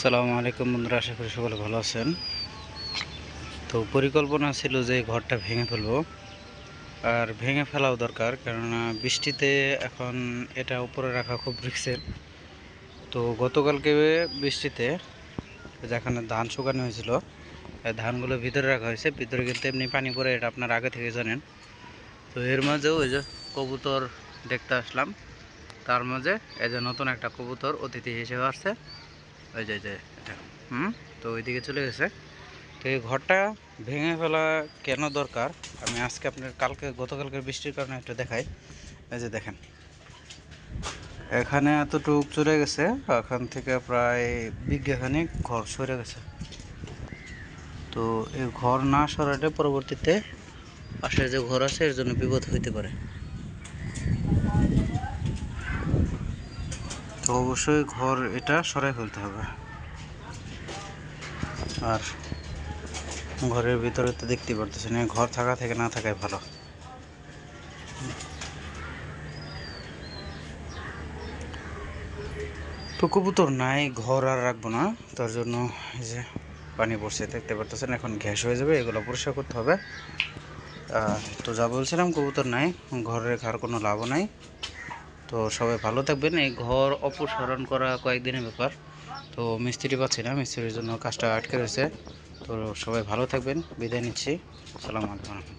সালামু আলাইকুম বন্ধুরা, আশা করি সকলে ভালো আছেন। তো পরিকল্পনা ছিল যে ঘরটা ভেঙে ফেলব আর ভেঙে ফেলাও দরকার, কেননা বৃষ্টিতে এখন এটা উপরে রাখা খুব রিক্সের তো গতকালকে বৃষ্টিতে যেখানে ধান শুকানো হয়েছিল ধানগুলো ভিতরে রাখা হয়েছে। ভিতরে কিন্তু এমনি পানি পড়ে, এটা আপনার আগে থেকে জানেন। তো এর মাঝেও ওই যে কবুতর দেখতে আসলাম। তার মাঝে এই যে নতুন একটা কবুতর অতিথি হিসেবে আসছে। ওই যে যে হুম? তো ওইদিকে চলে গেছে। তো এই ঘরটা ভেঙে ফেলা কেন দরকার? আমি আজকে আপনার, কালকে, গতকালকের বৃষ্টির কারণে একটু দেখাই। এই যে দেখেন। এখানে এতটুক চলে গেছে, এখান থেকে প্রায় বিঘাখানিক ঘর সরে গেছে। তো এই ঘর না সরালে পরবর্তীতে পাশের যে ঘর আছে, এর জন্য বিপদ হইতে পারে। তো অবশ্যই ঘর এটা সরাই ফেলতে হবে। আর ঘরের ভিতরে তো দেখতে পারতেছেন ঘর থাকা থেকে না থাকাই ভালো। তো কবুতর নাই, ঘর আর রাখব না, তার জন্য এই যে পানি পড়ছে, দেখতে পারতেছেন, এখন গ্যাস হয়ে যাবে, এগুলো পরিষ্কার করতে হবে। তো যা বলছিলাম, কবুতর নাই ঘরে রাখার কোনো লাভও নাই। তো সবাই ভালো থাকবেন। এই ঘর অপসারণ করা কয়েকদিনের ব্যাপার। তো মিস্ত্রি পাচ্ছি না, মিস্ত্রির জন্য কাজটা আটকে রয়েছে। তো সবাই ভালো থাকবেন, বিদায় নিচ্ছি। সালাম আলাইকুম।